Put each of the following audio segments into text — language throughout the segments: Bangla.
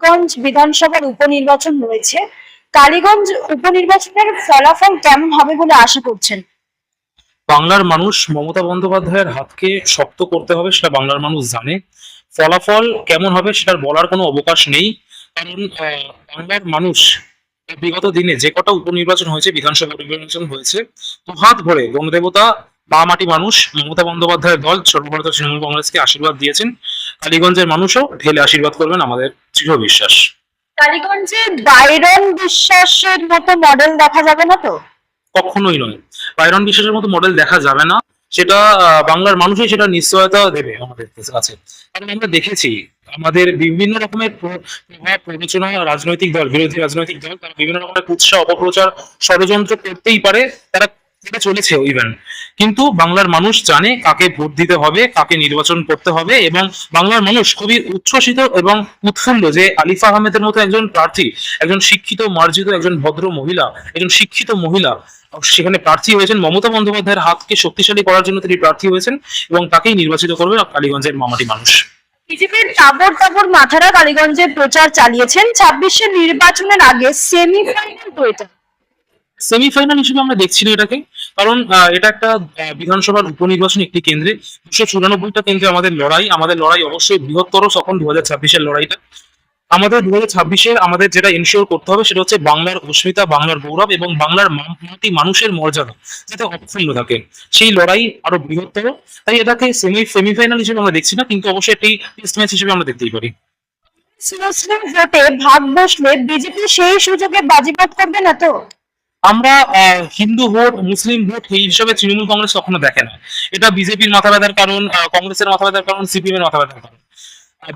কালীগঞ্জ বিধানসভার উপনির্বাচন রয়েছে। কালীগঞ্জ উপনির্বাচনের ফলাফল কেমন হবে বলে আশা করছেন? বাংলার মানুষ মমতা বন্দ্যোপাধ্যায়ের হাতকে শক্ত করতে হবে সেটা বাংলার মানুষ জানে। ফলাফল কেমন হবে সেটার বলার কোনো অবকাশ নেই। কারণ বাংলার মানুষ বিগত দিনে যে কটা উপনির্বাচন হয়েছে বিধানসভা উপনির্বাচন হয়েছে তো হাত ভরে গণদেবতা বা মাটি মানুষ মমতা বন্দ্যোপাধ্যায়ের দল সর্বভারতীয় তৃণমূল কংগ্রেসকে আশীর্বাদ দিয়েছেন। কালীগঞ্জের মানুষও ঢেলে আশীর্বাদ করবেন আমাদের দৃঢ় বিশ্বাস। কালীগঞ্জে বাইরন বিশ্বাসের মতো মডেল দেখা যাবে না তো? কখনোই নয়। বাইরন বিশ্বাসের মতো মডেল দেখা যাবে না। সেটা বাংলার মানুষই সেটা নিশ্চয়তা দেবে আমাদের কাছে। কারণ আমরা দেখেছি আমাদের বিভিন্ন রকমের প্র- প্রভাব প্ররোচনা রাজনৈতিক দল বিরোধী রাজনৈতিক দল তারা বিভিন্ন রকমের কুৎসা অপপ্রচার ষড়যন্ত্র করতেই পারে। তারা করে চলেছে ইভেন কিন্তু বাংলার মানুষ জানে কাকে ভোট দিতে হবে, কাকে নির্বাচন করতে হবে এবং বাংলার মানুষ খুবই উচ্ছ্বসিত এবং উৎফুল্ল যে আলিফা আহমেদের মতো একজন প্রার্থী, একজন শিক্ষিত, মার্জিত, একজন ভদ্র মহিলা, একজন শিক্ষিত মহিলা, সেখানে প্রার্থী হয়েছেন মমতা বন্দ্যোপাধ্যায়ের হাতকে শক্তিশালী করার জন্য তিনি প্রার্থী হয়েছেন এবং তাকেই নির্বাচিত করবে কালীগঞ্জের মামাটি মানুষ। বিজেপির তাবর তাবর মাথারা কালীগঞ্জে প্রচার চালিয়েছেন। ছাব্বিশের নির্বাচনের আগে সেমিফাইনাল এটা। সেমিফাইনাল হিসেবে আমরা দেখছি না এটাকে, কারণ এটা একটা বিধানসভার উপনির্বাচন একটি কেন্দ্রে। দুশো চুরানব্বইটা কেন্দ্রে আমাদের লড়াই আমাদের লড়াই অবশ্যই বৃহত্তর তখন দু হাজার ছাব্বিশের লড়াইটা। আমাদের দু হাজার ছাব্বিশের আমাদের যেটা ইনশিওর করতে হবে সেটা হচ্ছে বাংলার অস্মিতা, বাংলার গৌরব এবং বাংলার মা- মানুষের মর্যাদা, যাতে অক্ষুণ্ণ থাকে। সেই লড়াই আরও বৃহত্তর, তাই এটাকে সেমি সেমিফাইনাল হিসেবে আমরা দেখছি না, কিন্তু অবশ্যই একটি টেস্ট ম্যাচ হিসেবে আমরা দেখতেই পারি। ভাগ বসলে বিজেপি সেই সুযোগে বাজিমাত করবে না তো? আমরা হিন্দু ভোট, মুসলিম ভোট এই হিসাবে তৃণমূল কংগ্রেস কখনো দেখে না। এটা বিজেপির মাথা ব্যথার কারণ কংগ্রেসের মাথা ব্যথার কারণ সিপিএম এর মাথা ব্যথার কারণ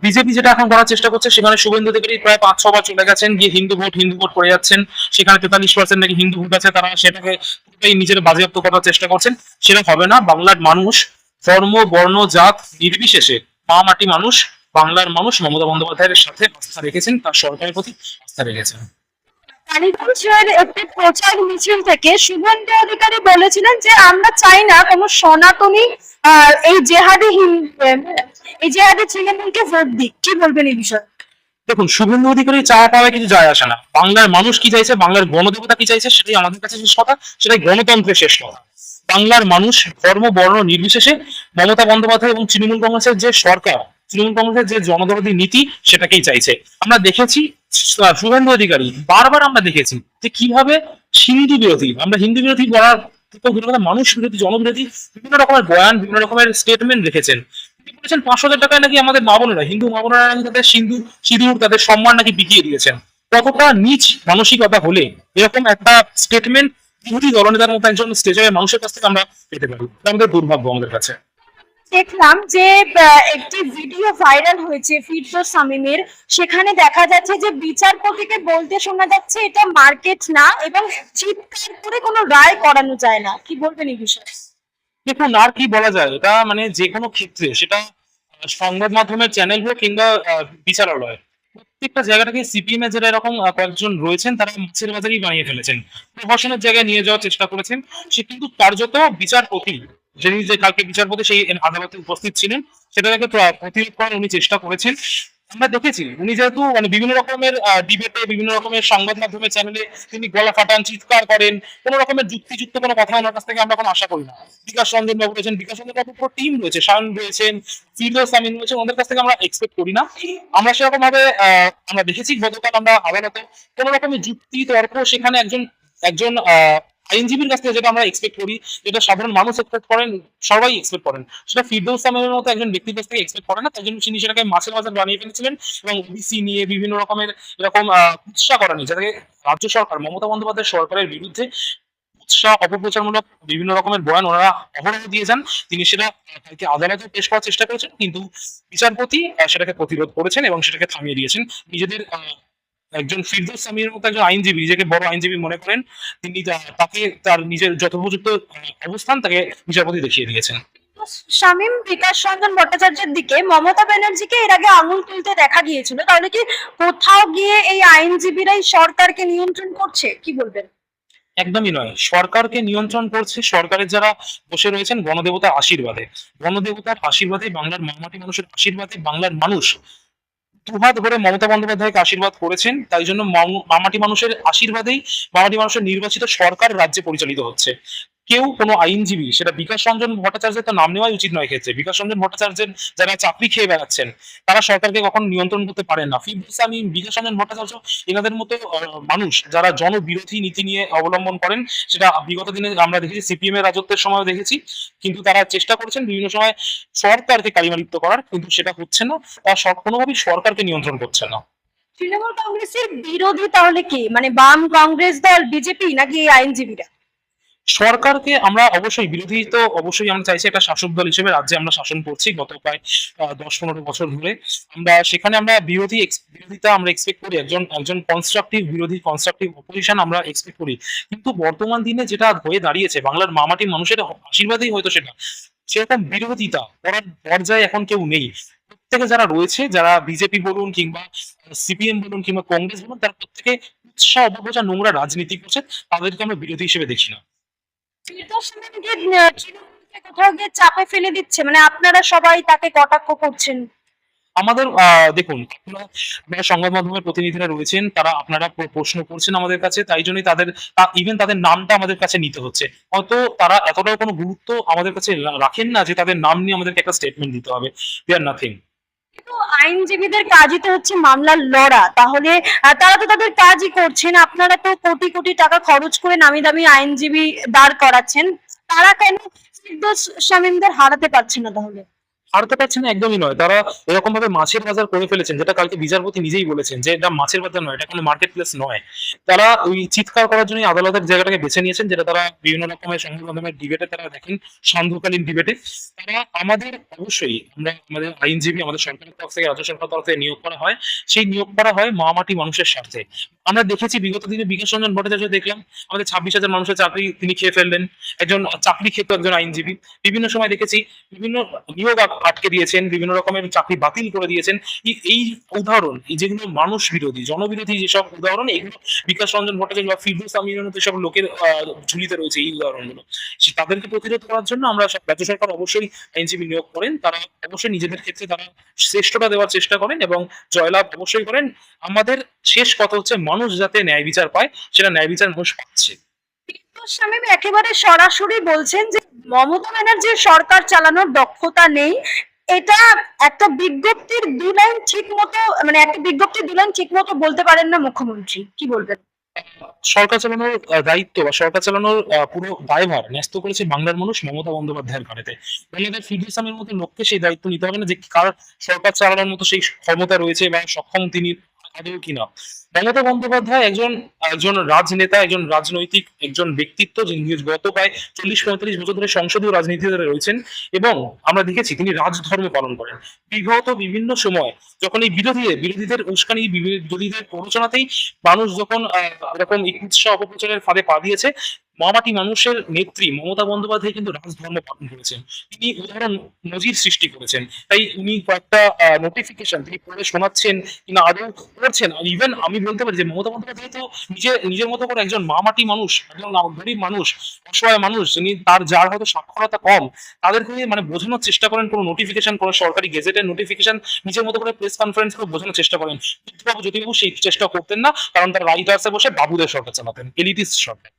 বিজেপি যেটা এখন করার চেষ্টা করছে, সেখানে শুভেন্দু অধিকারী প্রায় পাঁচ ছবার চলে গেছেন, গিয়ে হিন্দু ভোট হিন্দু ভোট করে যাচ্ছেন। সেখানে তেতাল্লিশ পার্সেন্ট নাকি হিন্দু ভোট আছে, তারা সেটাকে নিজের বাজেয়াপ্ত করার চেষ্টা করছেন। সেটা হবে না, বাংলার মানুষ, ধর্ম, বর্ণ, জাত, নির্বিশেষে মা মাটি মানুষ, বাংলার মানুষ মমতা বন্দ্যোপাধ্যায়ের সাথে আস্থা রেখেছেন, তার সরকারের প্রতি আস্থা রেখেছেন। প্রচার মিছিল থেকে অধিকারী বলেছিলেন যে, আমরা চাই না সনাতনী এই জেহাদি এই জেহাদি ছেলেমেয়েকে ভোট দিক। কি বলবেন এই বিষয়ে? দেখুন, শুভেন্দু অধিকারী চাওয়া পাওয়া কিছু যায় আসে না। বাংলার মানুষ কি চাইছে? বাংলার গণদেবতা কি চাইছে? সেটাই আমাদের কাছে শেষ কথা। সেটাই গণতন্ত্রের শেষ কথা। বাংলার মানুষ ধর্ম, বর্ণ নির্বিশেষে মমতা বন্দ্যোপাধ্যায় এবং তৃণমূল কংগ্রেসের যে সরকার, তৃণমূল কংগ্রেসের যে জনদরদী নীতি, সেটাকেই চাইছে। আমরা দেখেছি শুভেন্দু অধিকারী। বারবার আমরা দেখেছি যে কীভাবে হিন্দু বিরোধী, আমরা হিন্দু বিরোধী বলার মানুষ বিরোধী, জনবিরোধী, বিভিন্ন রকমের বয়ান, বিভিন্ন রকমের স্টেটমেন্ট রেখেছেন। তিনি বলেছেন? পাঁচশো হাজার টাকায় নাকি আমাদের মা বোনেরা, হিন্দু মা বোনেরা নাকি তাদের সিন্ধু, সিঁদুর, তাদের সম্মান নাকি বিকিয়ে দিয়েছেন? কতটা নিচ মানসিকতা হলে এরকম একটা স্টেটমেন্ট বিরোধী দলনেতার মতো একজন স্টেজে মানুষের কাছ থেকে আমরা পেতে পারি? আমাদের দুর্ভাগ্য আমাদের কাছে। দেখলাম যে একটি ভিডিও ভাইরাল হয়েছে ফিরদোস সামিমের সেখানে দেখা যাচ্ছে যে, বিচারপতিকে বলতে শোনা যাচ্ছে এটা মার্কেট না এবং চিৎকার করে কোনো রায় করানো যায় না। কি বলবেন এই বিষয়ে? দেখুন, আর কি বলা যায়? এটা মানে যে কোনো ক্ষেত্রে, সেটা সংবাদ মাধ্যমের চ্যানেল হোক কিংবা বিচারালয়, প্রত্যেকটা জায়গাটাকে সিপিএম এর যারা এরকম কয়েকজন রয়েছেন, তারা মাছের বাজারই বানিয়ে ফেলেছেন। প্রহসনের জায়গায় নিয়ে যাওয়ার চেষ্টা করেছেন। সে কিন্তু কার্যত বিচারপতি। যিনি যে কালকে বিচারপতি সেই আদালতে উপস্থিত ছিলেন সেটাকে প্রতিরোধ করার উনি চেষ্টা করেছেন। আমরা দেখেছি, উনি যেহেতু মানে বিভিন্ন রকমের ডিবেটে বিভিন্ন রকমের সংবাদ মাধ্যমের চ্যানেলে তিনি গলা ফাটান, চিৎকার করেন, কোনো রকমের যুক্তিযুক্ত কোনো কথা ওনার কাছ থেকে আমরা কোনো আশা করি না। বিকাশ রঞ্জন বাবু রয়েছেন, বিকাশ রঞ্জন বাবু পুরো টিম রয়েছে শায়ন রয়েছেন, ফিরদৌস আমিন রয়েছেন, ওদের কাছ থেকে আমরা এক্সপেক্ট করি না। আমরা সেরকম ভাবে আমরা দেখেছি, গতকাল আমরা আদালতে কোনো রকমের যুক্তি তর্ক সেখানে একজন একজন আইনজীবীর কাছ থেকে যেটা আমরা এক্সপেক্ট করি, যেটা সাধারণ মানুষ এক্সপেক্ট করেন, সবাই এক্সপেক্ট করেন। সেটা ফিরদৌস আমিনের মতো একজন ব্যক্তির কাছ থেকে এক্সপেক্ট করে না তাই জন্য তিনি সেটাকে মাছের বাজার বানিয়ে ফেলেছিলেন এবং ওবিসি নিয়ে বিভিন্ন রকমের এরকম কুৎসা করানি। যাতে রাজ্য সরকার, মমতা বন্দ্যোপাধ্যায় সরকারের বিরুদ্ধে উৎসাহ, অপপ্রচারমূলক বিভিন্ন রকমের বয়ান ওনারা অহরহ দিয়ে যান। তিনি সেটা কালকে আদালতে পেশ করার চেষ্টা করেছেন, কিন্তু বিচারপতি সেটাকে প্রতিরোধ করেছেন এবং সেটাকে থামিয়ে দিয়েছেন। নিজেদের একজন ফিরদৌস সামির মতো একজন আইনজীবী নিজেকে বড় আইনজীবী মনে করেন তিনি তাকে তার নিজের যথোপযুক্ত অবস্থান তাকে বিচারপতি দেখিয়ে দিয়েছেন। শামীম বিকাশ রঞ্জন ভট্টাচার্যের দিকে মমতা ব্যানার্জিকে এর আগে আঙুল তুলতে দেখা গিয়েছিল। তাহলে কি কোথাও গিয়ে এই আইনজীবীরাই সরকারকে নিয়ন্ত্রণ করছে? কি বলবেন? একদমই নয়। সরকারকে নিয়ন্ত্রণ করছে সরকারের যারা বসে রয়েছেন গণদেবতার আশীর্বাদে। গণদেবতার আশীর্বাদে বাংলার মামাটি মানুষের আশীর্বাদে বাংলার মানুষ দুহাত ভরে মমতা বন্দ্যোপাধ্যায়কে আশীর্বাদ করেছেন, তাই জন্য মাম- মামাটি মানুষের আশীর্বাদেই মামাটি মানুষের নির্বাচিত সরকার রাজ্যে পরিচালিত হচ্ছে। কেউ কোনো আইনজীবী, সেটা বিকাশ রঞ্জন ভট্টাচার্যের তো নাম নেওয়াই উচিত নয় ক্ষেত্রে বিকাশ রঞ্জন ভট্টাচার্যের যারা চাকরি খেয়ে বেড়াচ্ছেন, তারা সরকারকে কখনো নিয়ন্ত্রণ করতে পারেন না। আমি বিকাশ রঞ্জন ভট্টাচার্য, এনাদের মতো মানুষ যারা জনবিরোধী নীতি নিয়ে অবলম্বন করেন, সেটা বিগত দিনে আমরা দেখেছি, সিপিএম এর রাজত্বের সময় দেখেছি। কিন্তু তারা চেষ্টা করেছেন বিভিন্ন সময় সরকারকে কালিমালিপ্ত করার, কিন্তু সেটা হচ্ছে না। তারা কোনোভাবেই সরকারকে নিয়ন্ত্রণ করছে না। তৃণমূল কংগ্রেসের বিরোধী তাহলে কি? মানে বাম কংগ্রেস দল, বিজেপি নাকি আইনজীবীরা? সরকারকে আমরা অবশ্যই বিরোধী তো অবশ্যই আমরা চাইছি একটা শাসক দল হিসেবে রাজ্যে আমরা শাসন করছি গত প্রায় দশ পনেরো বছর ধরে। আমরা সেখানে আমরা বিরোধী বিরোধিতা আমরা এক্সপেক্ট করি। একজন একজন কনস্ট্রাকটিভ বিরোধী কনস্ট্রাকটিভ অপোজিশন আমরা এক্সপেক্ট করি। কিন্তু বর্তমান দিনে যেটা হয়ে দাঁড়িয়েছে, বাংলার মামাটি মানুষের আশীর্বাদেই হয়তো সেটা। সেরকম বিরোধিতা করার পর্যায়ে এখন কেউ নেই। প্রত্যেকে যারা রয়েছে, যারা বিজেপি বলুন কিংবা সিপিএম বলুন কিংবা কংগ্রেস বলুন, তারা প্রত্যেকে উৎসাহ অপপ্রচার নোংরা রাজনীতি করছে তাদেরকে আমরা বিরোধী হিসেবে দেখি না। কোথাও গিয়ে চাপে ফেলে দিচ্ছে মানে আপনারা সবাই তাকে কটাক্ষ করছেন আমাদের দেখুন, আপনারা সংবাদ মাধ্যমের প্রতিনিধিরা রয়েছেন, তারা আপনারা প্রশ্ন করছেন আমাদের কাছে, তাই জন্যই তাদের ইভেন তাদের নামটা আমাদের কাছে নিতে হচ্ছে। হয়তো তারা এতটাও কোনো গুরুত্ব আমাদের কাছে রাখেন না যে তাদের নাম নিয়ে আমাদেরকে একটা স্টেটমেন্ট দিতে হবে। দে আর নাথিং আইনজীবীদের কাজই তো হচ্ছে মামলার লড়া। তাহলে তারা তো তাদের কাজই করছেন। আপনারা তো কোটি কোটি টাকা খরচ করে নামি দামি আইনজীবী দাঁড় করাচ্ছেন। তারা কেন সিদ্ধ শামীমদের হারাতে পারছে না তাহলে? হারতে পারছে না, একদমই নয়। তারা এরকম ভাবে মাছের বাজার করে ফেলেছেন, যেটা কালকে বিচারপতি নিজেই বলেছেন যে এটা মাছের বাজার নয়, এটা কোনো মার্কেট প্লেস নয়। তারা ওই চিৎকার করার জন্য আদালতের জায়গাটাকে বেছে নিয়েছেন, যেটা তারা বিভিন্ন রকমের সংবাদ মাধ্যমের ডিবেটে তারা দেখেন, সান্ধ্যকালীন ডিবেটে তারা আমাদের অবশ্যই, আমরা আমাদের আইনজীবী, আমাদের সরকারের তরফ থেকে, রাজ্য সরকারের তরফ থেকে নিয়োগ করা হয়। সেই নিয়োগ করা হয় মামাটি মানুষের স্বার্থে। আমরা দেখেছি, বিগত দিনে বিকাশ রঞ্জন ভট্টাচার্য দেখলাম, আমাদের ছাব্বিশ হাজার মানুষের চাকরি তিনি খেয়ে ফেললেন। একজন চাকরি খেত একজন আইনজীবী। বিভিন্ন সময় দেখেছি, বিভিন্ন নিয়োগ আটকে দিয়েছেন, বিভিন্ন রকমের চাকরি বাতিল করে দিয়েছেন। এই- উদাহরণ, এই যেগুলো মানুষ বিরোধী, জনবিরোধী যেসব উদাহরণ, এগুলো বিকাশ রঞ্জন ভট্টাচার্য বা ফিরদৌস আমিনের মতো সব লোকের ঝুলিতে রয়েছে এই উদাহরণগুলো। তাদেরকে প্রতিরোধ করার জন্য আমরা রাজ্য সরকার অবশ্যই আইনজীবী নিয়োগ করেন। তারা অবশ্যই নিজেদের ক্ষেত্রে তারা শ্রেষ্ঠতা দেওয়ার চেষ্টা করেন এবং জয়লাভ অবশ্যই করেন। আমাদের শেষ কথা হচ্ছে মানুষ যাতে ন্যায় বিচার পায়, সেটা ন্যায় বিচার মানুষ পাচ্ছে। শামীম একেবারে সরাসরি বলছেন যে মমতা ব্যানার্জির সরকার চালানোর দক্ষতা নেই। এটা একটা বিজ্ঞপ্তির দু লাইন ঠিক মতো মানে একটা দু লাইন ঠিক মতো বলতে পারেন না মুখ্যমন্ত্রী? কি বলবেন? সরকার চালানোর দায়িত্ব বা সরকার চালানোর পুরো দায়ভার ন্যস্ত করেছে বাংলার মানুষ মমতা বন্দ্যোপাধ্যায়ের ঘাড়েতে। বাংলাদেশ ফিডিসামের মতো লোককে সেই দায়িত্ব নিতে হবে না যে কার সরকার চালানোর মতো সেই ক্ষমতা রয়েছে বা সক্ষম তিনি আদৌ কিনা মমতা বন্দ্যোপাধ্যায় একজন একজন রাজনেতা, একজন রাজনৈতিক, একজন ব্যক্তিত্ব যিনি গত প্রায় চল্লিশ, পঁয়তাল্লিশ বছর ধরে সংসদীয় রাজনীতিতে রয়েছেন এবং আমরা দেখেছি তিনি রাজধর্ম পালন করেন। বিগত বিভিন্ন সময় যখন এই বিরোধী বিরোধীদের উস্কানি, বিরোধীদের প্ররোচনাতেই মানুষ যখন এরকম উৎসাহ অপপ্রচারের ফাঁদে পা দিয়েছে মামাটি মানুষের নেত্রী মমতা বন্দ্যোপাধ্যায় কিন্তু রাজধর্ম পালন করেছেন। তিনি উদাহরণ নজির সৃষ্টি করেছেন। তাই উনি কয়েকটা নোটিফিকেশন তিনি পড়ে শোনাচ্ছেন কিনা আদৌ করছেন। ইভেন আমি বলতে পারি যে মমতা বন্দ্যোপাধ্যায় তো নিজে, নিজের মতো করে একজন মামাটি মানুষ, একজন গরিব মানুষ, অসহায় মানুষ, যিনি তার যার হয়তো সাক্ষরতা কম, তাদেরকে মানে বোঝানোর চেষ্টা করেন, কোনো নোটিফিকেশন কোনো সরকারি গেজেটের নোটিফিকেশন নিজের মতো করে প্রেস কনফারেন্স করে বোঝানোর চেষ্টা করেন। জ্যোতিবাবু সেই চেষ্টা করতেন না, কারণ তার রাইটার্সে বসে বাবুদের সরকার চালাতেন এলিটিস্ট সরকার।